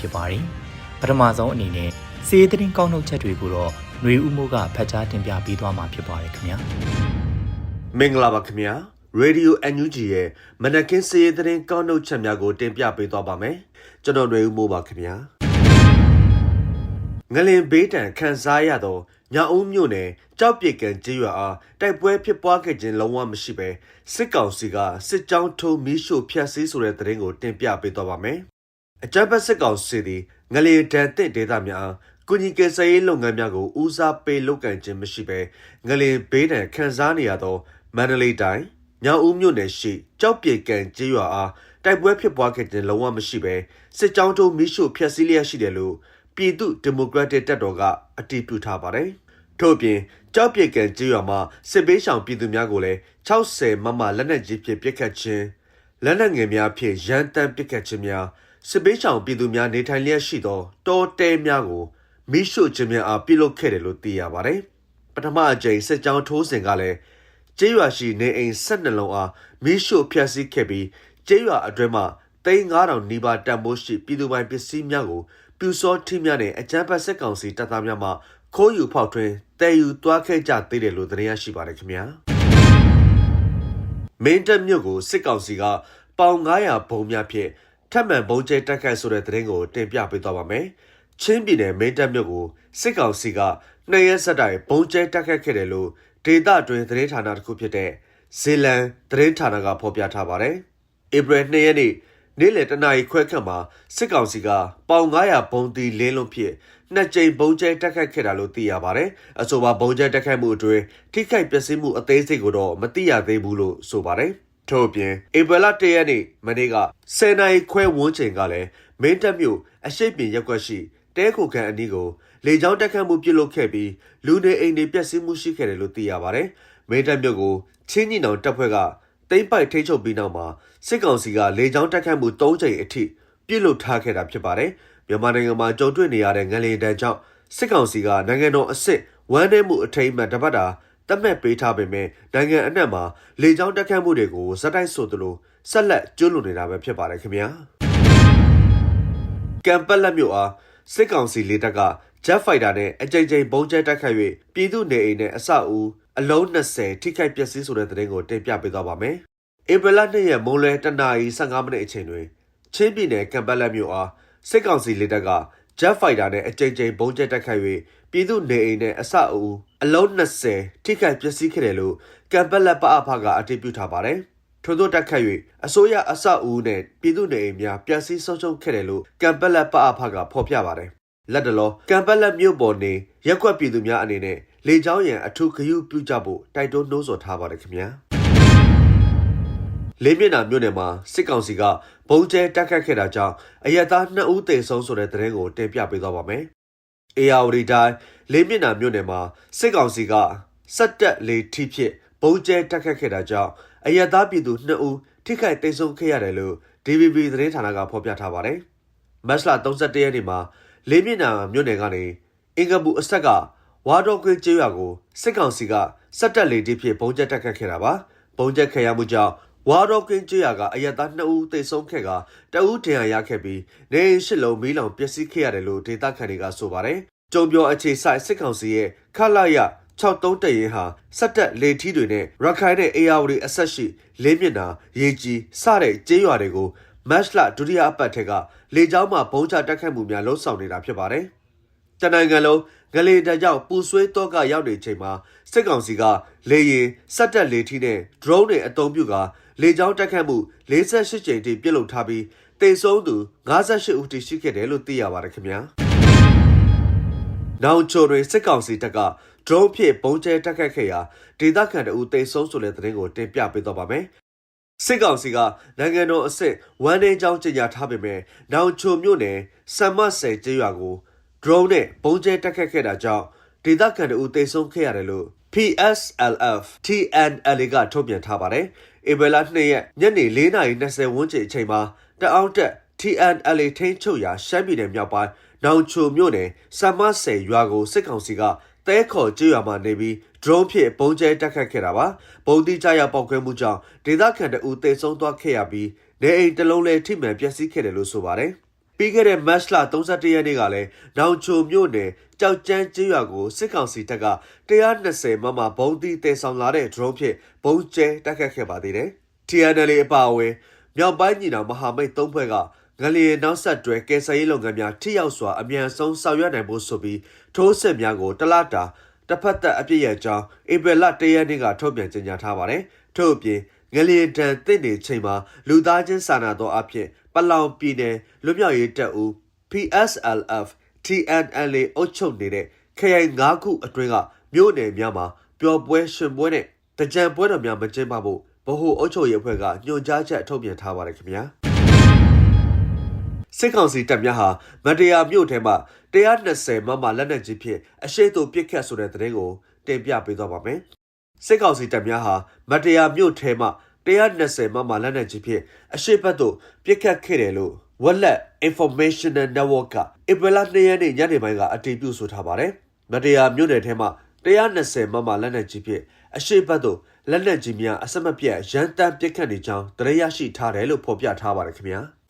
ဖြစ်ပါတယ်ပထမဆုံးအနေနဲ့စီးသတင်းကောက်နှုတ်ချက်တွေကိုတော့ຫນွေဦးမိုးကဖတ်ကြားတင်ပြပေးသွားမှာဖြစ်ပါတယ်ခင်ဗျာ မင်္ဂလာပါခင်ဗျာရေဒီယို NUG ရဲ့မနက်ခင်းစည်ရေးသတင်းကောက်နှုတ်ချက်များကိုတင်ပြပေးသွားပါမယ်ကျွန်တော်ຫນွေဦးမိုးပါခင်ဗျာငလင်ဘေးတံခန်းစားရသောညအုံးမြို့နယ်ကြောက်ပြစ်ကန်ကျေးရွာအားတိုက်ပွဲဖြစ်ပွားခဲ့ခြင်းလုံးဝမရှိဘဲစစ်ကောင်စီကစစ်ကြောင်းထုံးမီးရှို့ဖျက်ဆီးဆိုတဲ့သတင်းကိုတင်ပြပေးသွားပါမယ် အကြမ်းဖက်စစ်ကောင်စီသည်ငလင်တန်တဲ့ဒေသများအားကုညီကယ်ဆယ်ရေးလုပ်ငန်းများကိုဦးစားပေးလုပ်ကင်ခြင်းမရှိဘဲငလင်ဘေးတံခန်းစားနေရသောမန္တလေးတိုင်းညောင်ဦးမြို့နယ်ရှိကြောက်ပြေကန်ကျေးရွာအားတိုက်ပွဲဖြစ်ပွားခဲ့တဲ့လုံးဝမရှိဘဲစစ်ကြောင်းတုံးမိရှုဖျက်ဆီးလျက်ရှိတယ်လို့ပြည်သူဒီမိုကရက်တစ်တပ်တော်ကအတည်ပြုထားပါတယ်။ထို့အပြင်ကြောက်ပြေကန်ကျေးရွာမှာစစ်ပေးဆောင်ပြည်သူများကိုလည်း60မမလက်နက်ကြီးဖြင့်ပစ်ခတ်ခြင်းလက်နက်ငယ်များဖြင့်ရန်တမ်းပစ်ခတ်ခြင်းများ စစ်ပေးဆောင်ပြည်သူများနေထိုင်လျက်ရှိသောတောတဲများကိုမိရှုခြင်းများအားပြုလုပ်ခဲ့တယ်လို့သိရပါတယ်။ပထမအကြိမ်စစ်ကြောင်းထိုးစဉ်ကလည်းကျေးရွာရှိနေအိမ်၁၂လုံးအားမီးရှို့ဖျက်ဆီးခဲ့ပြီးကျေးရွာအတွင်းမှာသိန်း9000နီးပါးတန်ဖိုးရှိပြည်သူပိုင်ပစ္စည်းများကိုပြူစောထိများနဲ့အကြမ်းဖက်စစ်ကောင်စီတပ်သားများမှခိုးယူဖောက်ထွင်းတည်ယူသွားခဲ့ကြသေးတယ်လို့သတင်းရရှိပါတယ်ခင်ဗျာမင်းတပ်မြို့ကိုစစ်ကောင်စီကပေါင်900ဘုံများဖြင့် ထပ်မံဘုံကျဲတက်ခတ်ဆိုတဲ့သတင်းကိုတင်ပြပေးသွားပါမယ်ချင်းပြည်နယ်မင်းတပ်မြို့ကိုစစ်ကောင်စီကနှစ်ရက်ဆက်တိုင်ဘုံကျဲတက်ခတ်ခဲ့တယ်လို့ဒေတာတွင်သတင်းဌာနတစ်ခုဖြစ်တဲ့ဇေလန်သတင်းဌာနကဖော်ပြထားပါတယ်။ဧပြီ2ရက်နေ့နေ့လယ်တနာရီခွဲခန့်မှာစစ်ကောင်စီကပေါင်900ဘုံတီလင်းလုံးဖြစ်နှစ်ကြိမ်ဘုံကျဲတက်ခတ်ခဲ့တာလို့သိရပါတယ်။အဆိုပါဘုံကျဲတက်ခတ်မှုအတွင်းထိခိုက်ပျက်စီးမှုအသေးစိတ်ကိုတော့မသိရသေးဘူးလို့ဆိုပါတယ်။ ထို့အပြင်ဧပြီလ1ရက်နေ့မနေ့က10နာရီခွဲဝန်းကျင်ကလည်းမင်းတပ်မြို့အရှိတ်ပြင်ရက်ွက်ရှိတဲခိုခန်အနီးကိုလေကြောင်းတက်ခတ်မှုပြုလုပ်ခဲ့ပြီးလူနေအိမ်တွေပျက်စီးမှုရှိခဲ့တယ်လို့သိရပါတယ်။မင်းတပ်မြို့ကိုချင်းညီနောင်တပ်ဖွဲ့ကတိမ့်ပိုက်ထိန်းချုပ်ပြီးနောက်မှာစစ်ကောင်စီကလေကြောင်းတက်ခတ်မှု၃ကြိမ်အထိပြုလုပ်ထားခဲ့တာဖြစ်ပါတယ်။မြန်မာနိုင်ငံမှာကြုံတွေ့နေရတဲ့ငလျင်တန်းကြောင့်စစ်ကောင်စီကနိုင်ငံတော်အစ်စ်ဝမ်းနည်းမှုအထိမ်းအမှတ်တပတ်တာ တတ်မှတ်ပေးထားပေမဲ့နိုင်ငံအနှံ့မှာလေကြောင်းတက်ခတ်မှုတွေကိုဇက်တိုက်ဆိုသလိုဆက်လက်ကျွလွန်နေတာပဲဖြစ်ပါတယ်ခင်ဗျာ။ကမ်ပက်လက်မြို့အားစစ်ကောင်စီလေတပ်က Jet Fighter နဲ့အကြိမ်ကြိမ်ဘုံကျဲတိုက်ခတ်၍ပြည်သူနေအိမ်နဲ့အဆောက်အဦအလုံး20ထိခိုက်ပျက်စီးဆိုတဲ့သတင်းကိုတင်ပြပေးသွားပါမယ်။ဧပြီလ2ရက်မွန်းလွဲတနာရီ15မိနစ်အချိန်တွင်ချင်းပြည်နယ်ကမ်ပက်လက်မြို့အားစစ်ကောင်စီလေတပ်က Jet Fighter နဲ့အကြိမ်ကြိမ်ဘုံကျဲတိုက်ခတ်၍ပြည်သူနေအိမ်နဲ့အဆောက်အဦအလုံး20ထိခိုက်ပျက်စီးခဲ့တယ်လို့ကမ်ပက်လက်ပအဖကအတည်ပြုထားပါတယ်။ထို့သောတက်ခတ်၍အစိုးရအဆောက်အဦနဲ့ပြည်သူနေအိမ်များပျက်စီးဆုံးရှုံးခဲ့တယ်လို့ကမ်ပက်လက်ပအဖကဖော်ပြပါတယ်။လက်တလောကမ်ပက်လက်မြို့ပေါ်နေရက်ကွက်ပြည်သူများအနေနဲ့လေကြောင်းရန်အထူးဂရုပြုကြဖို့တိုက်တွန်းနှိုးဆော်ထားပါတယ်ခင်ဗျာ။ လေးမျက်နှာမြို့နယ်မှာစစ်ကောင်စီကဘုံကျဲတက်ခတ်ခဲ့တာကြောင့်အရက်သား2ဦးသေဆုံးဆိုတဲ့သတင်းကိုတင်ပြပေးသွားပါမယ်။ AR တိုင်းလေးမျက်နှာမြို့နယ်မှာစစ်ကောင်စီကစက်တက်လေထိဖြစ်ဘုံကျဲတက်ခတ်ခဲ့တာကြောင့်အရက်သားပြည်သူ2ဦးထိခိုက်သိမ်းဆုံးခဲ့ရတယ်လို့ DVB သတင်းဌာနကဖော်ပြထားပါတယ်။မတ်လ31ရက်နေ့မှာလေးမျက်နှာမြို့နယ်ကနေအင်္ဂပူအဆက်ကဝါတော်ခွေကျေးရွာကိုစစ်ကောင်စီကစက်တက်လေထိဖြစ်ဘုံကျဲတက်ခတ်ခဲ့တာပါ။ဘုံကျဲခဲ့ရမှုကြောင့် ဝါတော်ကင်းကျေးရွာကအရက်သား2ဦးသေဆုံးခဲ့ကတအူးဒဏ်ရာရခဲ့ပြီးနေအိမ်ရှစ်လုံးမီးလောင်ပျက်စီးခဲ့ရတယ်လို့ဒေသခံတွေကဆိုပါတယ်။ကြုံပြောအခြေဆိုင်စစ်ကောင်စီရဲ့ခလာရ63တရင်ဟာစက်တက်လေထီးတွေနဲ့ရခိုင်နဲ့အေယာဝတီအဆက်ရှိလေးမျက်နှာရေကြီးစတဲ့ကျေးရွာတွေကိုမတ်လဒုတိယအပတ်ထက်ကလေကြောင်းမှဘုံချတက်ခတ်မှုများလှုံ့ဆော်နေတာဖြစ်ပါတယ်။တနင်္ဂနွေလုံးငလေတကြောင့်ပူဆွေးတော့ကရောက်နေချိန်မှာစစ်ကောင်စီကလေရင်စက်တက်လေထီးနဲ့ drone တွေအုံပြုက လေကြောင်းတက်ခတ်မှု48ကြိမ်တိပြုတ်လုထားပြီးတေဆုံးသူ58ဦးတိရှိခဲ့တယ်လို့သိရပါတယ်ခင်ဗျာ။နောင်ချိုတွင်စစ်ကောင်စီတပ်က drone ဖြင့်ပုံကျဲတက်ခတ်ခဲ့ရာဒေသခံတအူတေဆုံးဆိုတဲ့သတင်းကိုတင်ပြပေးတော့ပါမယ်။စစ်ကောင်စီကနိုင်ငံတော်အစစ်ဝမ်နေကြောင်းကြေညာထားပေမဲ့နောင်ချိုမြို့နယ်စမ္မဆယ်ကျေးရွာကို drone နဲ့ပုံကျဲတက်ခတ်ခဲ့တာကြောင့်ဒေသခံတအူတေဆုံးခဲ့ရတယ်လို့ PSLF TNL ကထုတ်ပြန်ထားပါတယ်။ ဧပြီလ2ရက်ညနေ4:20ဝန်းကျင်အချိန်မှာတအောင်းတက် TNL ထိန်းချုပ်ရာရှမ်းပြည်နယ်မြောက်ပိုင်းနောင်ချိုမြို့နယ်စမ္မဆယ်ရွာကိုစစ်ကောင်စီကတဲခေါ်ကြေးရွာမှာနေပြီး drone ဖြင့်ပုံကျဲတက်ခတ်ခဲ့တာပါ။ပုံတိကျရောက်ပောက်ကွဲမှုကြောင့်ဒေသခံတအူတေဆုံးသွားခဲ့ရပြီးနေအိမ်တစ်လုံးလည်းထိမှန်ပျက်စီးခဲ့တယ်လို့ဆိုပါတယ်။ ပြီးခဲ့တဲ့မတ်လ31ရက်နေ့ကလည်းနောင်ချိုမြို့နယ်ကြောက်ကျန်းကျေးရွာကိုစစ်ကောင်စီတပ်က120မမဘုံတီတဲဆောင်လာတဲ့ drone ဖြင့်ဘုံကျဲတိုက်ခတ်ခဲ့ပါသေးတယ်။ TNL အပါအဝင်မြောက်ပိုင်းညီနောင်မဟာမိတ်သုံးဖွဲ့ကငလျင်နောက်ဆက်တွဲကယ်ဆယ်ရေးလုပ်ငန်းများထိရောက်စွာအမြန်ဆုံးဆောင်ရွက်နိုင်ဖို့ဆိုပြီးထိုးစစ်များကိုတလတာတစ်ဖက်သက်အပြည့်ရဲ့အကြောင်းဧပြီလ၁ရက်နေ့ကထုတ်ပြန်ကြေညာထားပါတယ်။ထို့အပြင် ငလျင်တန်တင့်နေချိန်မှာလူသားချင်းစာနာသောအဖြစ်ပလောင်ပြည်နယ်လွတ်မြောက်ရေးတပ်ဦး PSLF TNLA အုပ်ချုပ်နေတဲ့ခရိုင်၅ခုအတွင်းကမြို့နယ်များမှာပျော်ပွဲရှင်ပွဲနဲ့တကြံပွဲတော်များမကျင်းပဖို့ဗဟိုအုပ်ချုပ်ရေးအဖွဲ့ကညွှန်ကြားချက်ထုတ်ပြန်ထားပါတယ်ခင်ဗျာစစ်ကောင်စီတပ်များဟာမတရားမြို့ထဲမှာ120မမလက်နက်ကြီးဖြင့်အရှိတ်သို့ပစ်ခတ်ဆိုတဲ့သတင်းကိုတင်ပြပေးသွားပါမယ် စစ်ကောင်စီတပ်များဟာမတရားမြို့ထဲမှာ120မမလက်နက်ကြီးဖြင့်အရှိတ်ဘက်သို့ပစ်ခတ်ခဲ့တယ်လို့ဝက်လက် Informational Network ကဧပြီလ2ရက်နေ့ညနေပိုင်းကအတည်ပြုဆိုထားပါတယ်။မတရားမြို့နယ်ထဲမှာ120မမလက်နက်ကြီးဖြင့်အရှိတ်ဘက်သို့လက်နက်ကြီးများအဆက်မပြတ်ရန်တမ်းပစ်ခတ်နေကြောင်းသတင်းရရှိထားတယ်လို့ဖော်ပြထားပါတယ်ခင်ဗျာ။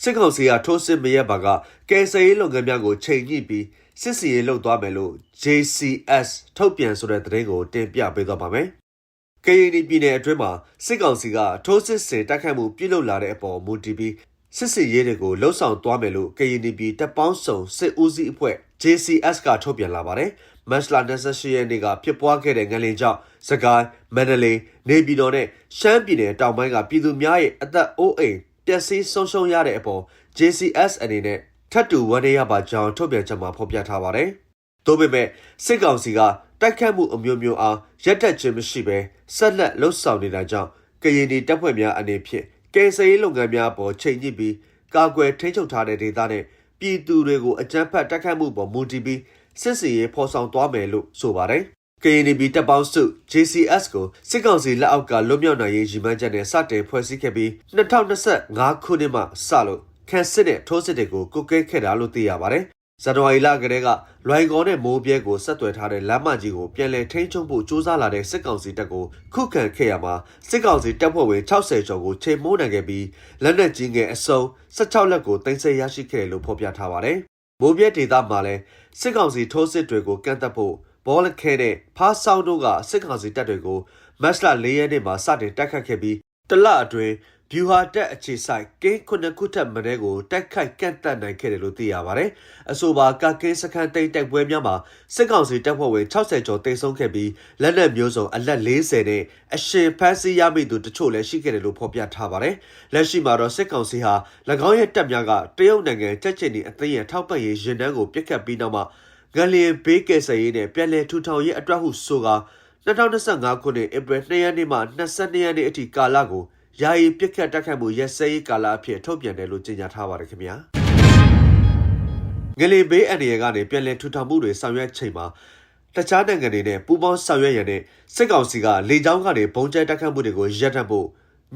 စစ်ကောင်စီကထိုးစစ်မရက်ပါကကယ်ဆယ်ရေးလုပ်ငန်းများကိုချိန်ညှိပြီး စစ်စီရေးလုပ်သွားမယ်လို့ JCS ထုတ်ပြန်ဆိုတဲ့သတင်းကိုတင်ပြပေးသွားပါမယ်။ KND ပြည်နယ်အတွင်းမှာစစ်ကောင်စီကထိုးစစ်ဆင်တိုက်ခိုက်မှုပြုလုပ်လာတဲ့အပေါ်မူတည်ပြီးစစ်စီရေးတွေကိုလှုပ်ဆောင်သွားမယ်လို့ KND ပြည်တပ်ပေါင်းစုံစစ်ဦးစီးအဖွဲ့ JCS ကထုတ်ပြန်လာပါတယ်။မတ်လ28ရက်နေ့ကဖြစ်ပွားခဲ့တဲ့ငလင်ကြောင့်စကိုင်းမန္တလေးနေပြည်တော်နဲ့ရှမ်းပြည်နယ်တောင်ပိုင်းကပြည်သူများရဲ့အသက်အိုးအိမ်ပျက်စီးဆုံးရှုံးရတဲ့အပေါ် JCS အနေနဲ့ ထပ်တူဝန်းရပါကြောင်းထုတ်ပြန်ချက်မှာဖော်ပြထားပါတယ်။သို့ပေမဲ့စစ်ကောင်စီကတိုက်ခတ်မှုအမျိုးမျိုးအားရက်တက်ခြင်းမရှိဘဲဆက်လက်လှုပ်ဆောင်နေတာကြောင့်ကရင်ဒီတပ်ဖွဲ့များအနေဖြင့်ကယ်ဆယ်ရေးလုပ်ငန်းများပေါ်ချိန်ညှိပြီးကာကွယ်ထိန်းချုပ်ထားတဲ့ဒေသနဲ့ပြည်သူတွေကိုအကြမ်းဖက်တိုက်ခတ်မှုပေါ်မူတည်ပြီးစစ်စီရေးဖော်ဆောင်သွားမယ်လို့ဆိုပါတယ်။ KNB တပ်ပေါင်းစု JCS ကိုစစ်ကောင်စီလက်အောက်ကလွတ်မြောက်နိုင်ရေးရည်မှန်းချက်နဲ့စတင်ဖွဲ့စည်းခဲ့ပြီး2025ခုနှစ်မှစလို့ ခန့်စစ်တဲ့ထိုးစစ်တွေကိုကုတ်ကဲခဲ့တာလို့သိရပါတယ်။ဇန်နဝါရီလကတည်းကလွိုင်ကော်နဲ့မိုးပြဲကိုဆက်သွယ်ထားတဲ့လမ်းမကြီးကိုပြန်လည်ထိန်းချုပ်ဖို့ကြိုးစားလာတဲ့စစ်ကောင်စီတပ်ကိုခုခံခဲ့ရမှာစစ်ကောင်စီတပ်ဖွဲ့ဝင်60ကျော်ကိုချိန်မိုးနိုင်ခဲ့ပြီးလက်နက်ကြီးငယ်အစုံ16လက်ကိုတင်ဆက်ရရှိခဲ့တယ်လို့ဖော်ပြထားပါတယ်။မိုးပြဲဒေသမှာလည်းစစ်ကောင်စီထိုးစစ်တွေကိုကန့်သက်ဖို့ဘောလခဲနဲ့ဖားဆောင်တို့ကစစ်ကောင်စီတပ်တွေကိုမတ်လ၄ရက်နေ့မှာစတင်တိုက်ခတ်ခဲ့ပြီးတလအတွင်း ဗျူဟာတက်အခြေဆိုင်ကင်းခုနှစ်ခုထပ်မင်းကိုတိုက်ခိုက်ကန့်တက်နိုင်ခဲ့တယ်လို့သိရပါတယ်။အဆိုပါကကင်းစခန်းတိတ်တိုက်ပွဲများမှာစစ်ကောင်စီတပ်ဖွဲ့ဝင်60ကျော်တိတ်ဆုံးခဲ့ပြီးလက်နက်မျိုးစုံအလက်40နဲ့အရှင်ဖမ်းဆီးရမိသူတချို့လည်းရှိခဲ့တယ်လို့ဖော်ပြထားပါတယ်။လက်ရှိမှာတော့စစ်ကောင်စီဟာ၎င်းရဲ့တပ်များကတရုတ်နိုင်ငံတက်ချင်နေအသိရင်ထောက်ပံ့ရေးရင်တန်းကိုပြစ်ခတ်ပြီးနောက်မှာငလျင်ဘေးကယ်ဆယ်ရေးနဲ့ပြည်내ထူထောင်ရေးအတွက်ဟုဆိုကာ2025ခုနှစ်ဧပြီ2ရက်နေ့မှ22ရက်နေ့အထိကာလကို ယာယီပြစ်ခတ်တက်ခတ်မှုရက်စဲရေးကာလအဖြစ်ထုတ်ပြန်တယ်လို့ကြေညာထားပါတယ်ခင်ဗျာငလီဘေးအန်ရကနေပြည်내ထူထောင်မှုတွေဆောင်ရွက်ချိန်မှာတခြားနိုင်ငံတွေနဲ့ပူးပေါင်းဆောင်ရွက်ရတဲ့စစ်ကောင်စီကလေကြောင်းကနေဘုံကျဲတက်ခတ်မှုတွေကိုရပ်တန့်ဖို့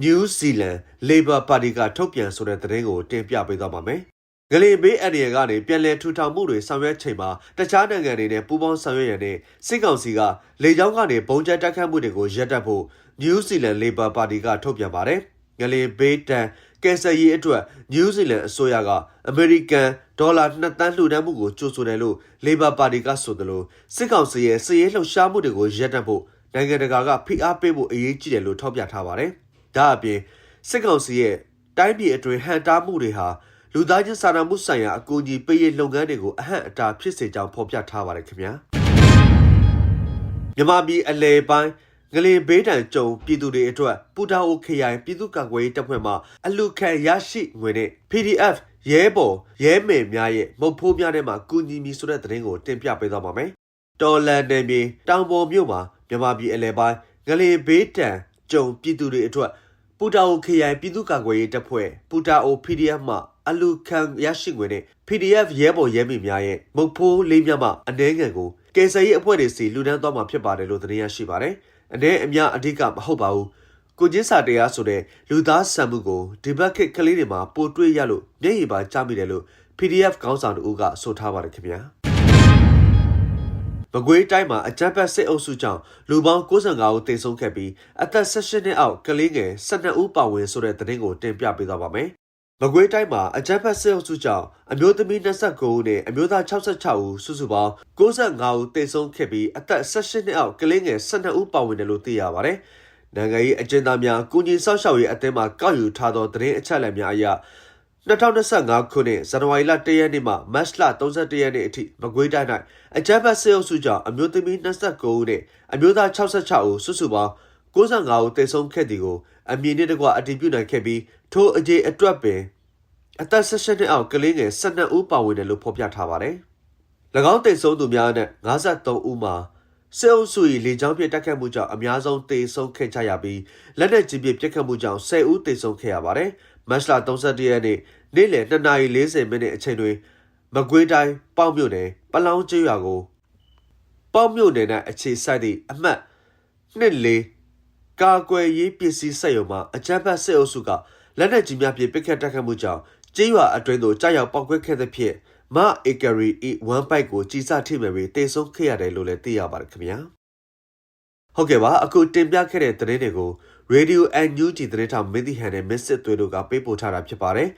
New Zealand Labor Party ကထုတ်ပြန်ဆိုတဲ့သတင်းကိုတင်ပြပေးသွားပါမယ်။ဂလီဘေးအန်ရကနေပြည်내ထူထောင်မှုတွေဆောင်ရွက်ချိန်မှာတခြားနိုင်ငံတွေနဲ့ပူးပေါင်းဆောင်ရွက်ရတဲ့စစ်ကောင်စီကလေကြောင်းကနေဘုံကျဲတက်ခတ်မှုတွေကိုရပ်တန့်ဖို့ New Zealand Labor Party ကထုတ်ပြန်ပါတယ်။ငလင်ဘေးတန်ကယ်ဆယ်ရေးအတွက် New Zealand အစိုးရကအမေရိကန်ဒေါ်လာ2တန်းလှူဒါန်းမှုကိုကြိုဆိုတယ်လို့ Labor Party ကဆိုတယ်လို့စစ်ကောင်စီရဲ့စစ်ရေးလှုပ်ရှားမှုတွေကိုရပ်တန့်ဖို့နိုင်ငံတကာကဖိအားပေးဖို့အရေးကြီးတယ်လို့ထောက်ပြထားပါတယ်။ဒါအပြင်စစ်ကောင်စီရဲ့တိုင်းပြည်အတွင်းဟန်တားမှုတွေဟာလူသားချင်းစာနာမှုဆိုင်ရာအကူအညီပေးရေးလုပ်ငန်းတွေကိုအဟန့်အတားဖြစ်စေကြောင်းဖော်ပြထားပါတယ်ခင်ဗျာ။မြန်မာပြည်အလဲပိုင်း ငလင်ဘေးတံကြုံပြည်သူတွေအတွက်ပူတာအိုခရိုင်ပြည်သူ့ကာကွယ်ရေးတပ်ဖွဲ့မှအလူခံရရှိငွေနဲ့ PDF ရဲဘော်ရဲမယ်များရဲ့မုတ်ဖိုးများထဲမှာကူညီမီဆိုတဲ့သတင်းကိုတင်ပြပေးသွားပါမယ်။တော်လန်နယ်မြေတောင်ပေါ်မြို့မှာမြန်မာပြည်အလဲပိုင်းငလင်ဘေးတံကြုံပြည်သူတွေအတွက်ပူတာအိုခရိုင်ပြည်သူ့ကာကွယ်ရေးတပ်ဖွဲ့ပူတာအို PDF မှအလူခံရရှိငွေနဲ့ PDF ရဲဘော်ရဲမိများရဲ့မုတ်ဖိုးလေးမြတ်မှအနှဲငယ်ကိုကယ်ဆယ်ရေးအဖွဲ့တွေစီလူဒန်းသွားမှာဖြစ်ပါတယ်လို့သတင်းရရှိပါတယ်။ အနေအများအဓိကမဟုတ်ပါဘူး။ကိုချင်းစာတရားဆိုတဲ့လူသားဆံမှုကိုဒီဘက်ခက်ကလေးတွေမှာပိုတွေ့ရလို့မျက်ရည်ပါကြားမိတယ်လို့ PDF ခေါင်းဆောင်တို့ကဆိုထားပါတယ်ခင်ဗျာ။မကွေးတိုင်းမှာအကြမ်းဖက်စစ်အုပ်စုကြောင့်လူပေါင်း95ဦးသေဆုံးခဲ့ပြီးအသက်16နှစ်အောက်ကလေးငယ်12ဦးပါဝင်ဆိုတဲ့သတင်းကိုတင်ပြပေးသွားပါမယ် မကွေးတိုင်းမှာအကြမ်းဖက်စစ်အုပ်စုကြောင့်အမျိုးသမီး29ဦးနဲ့အမျိုးသား66ဦးစုစုပေါင်း65ဦးသေဆုံးခဲ့ပြီးအသက်18နှစ်အောက်ကလေးငယ်12ဦးပါဝင်တယ်လို့သိရပါတယ်။နိုင်ငံရေးအကျဉ်းသားများကုညီဆောက်ရှောက်ရေးအသင်းမှကောက်ယူထားသောသတင်းအချက်အလက်များအရ2025ခုနှစ်ဇန်နဝါရီလ1ရက်နေ့မှမတ်လ31ရက်နေ့အထိမကွေးတိုင်း၌အကြမ်းဖက်စစ်အုပ်စုကြောင့်အမျိုးသမီး29ဦးနဲ့အမျိုးသား66ဦးစုစုပေါင်း65ဦးသေဆုံးခဲ့သည်ကိုအမည်နှင့်တကွအတည်ပြုနိုင်ခဲ့ပြီး ထိုအကြေအတွက်ပင်အသက်16နှစ်အောက်ကလေးငယ်12ဦးပါဝင်တယ်လို့ဖော်ပြထားပါတယ်။၎င်းတိတ်ဆုံးသူများနဲ့53ဦးမှာစစ်အုပ်စု၏လေကြောင်းပြစ်တက်ခတ်မှုကြောင့်အများဆုံးတေဆုံးခဲ့ကြရပြီးလက်နက်ကြီးပြစ်ပြစ်ခတ်မှုကြောင့်10ဦးတေဆုံးခဲ့ရပါတယ်။မတ်လ31ရက်နေ့နေ့လယ်2:40မိနစ်အချိန်တွင်မကွေးတိုင်းပေါက်မြို့နယ်ပလောင်းကျွော်ကိုပေါက်မြို့နယ်၌အခြေစိုက်သည့်အမှတ်24ကာကွယ်ရေးပစ္စည်းစက်ရုံမှအကြမ်းဖက်စစ်အုပ်စုက လက်နက်ကြီးများဖြင့်ပစ်ခတ်တက်ခတ်မှုကြောင့်ကျေးရွာအတွင်းသို့ကြားရောက်ပောက်ကွဲခဲ့သဖြင့်မအေကရီဤဝမ်ပိုက်ကိုကြီးစားထိမှန်ပြီးတေဆုံးခဲ့ရတယ်လို့လည်းသိရပါတယ်ခင်ဗျာဟုတ်ကဲ့ပါအခုတင်ပြခဲ့တဲ့သတင်းတွေကို Radio NUG သတင်းထောက်မင်းတီဟန်နဲ့မစ်စစ်သွေးတို့ကပေးပို့ထားတာဖြစ်ပါတယ်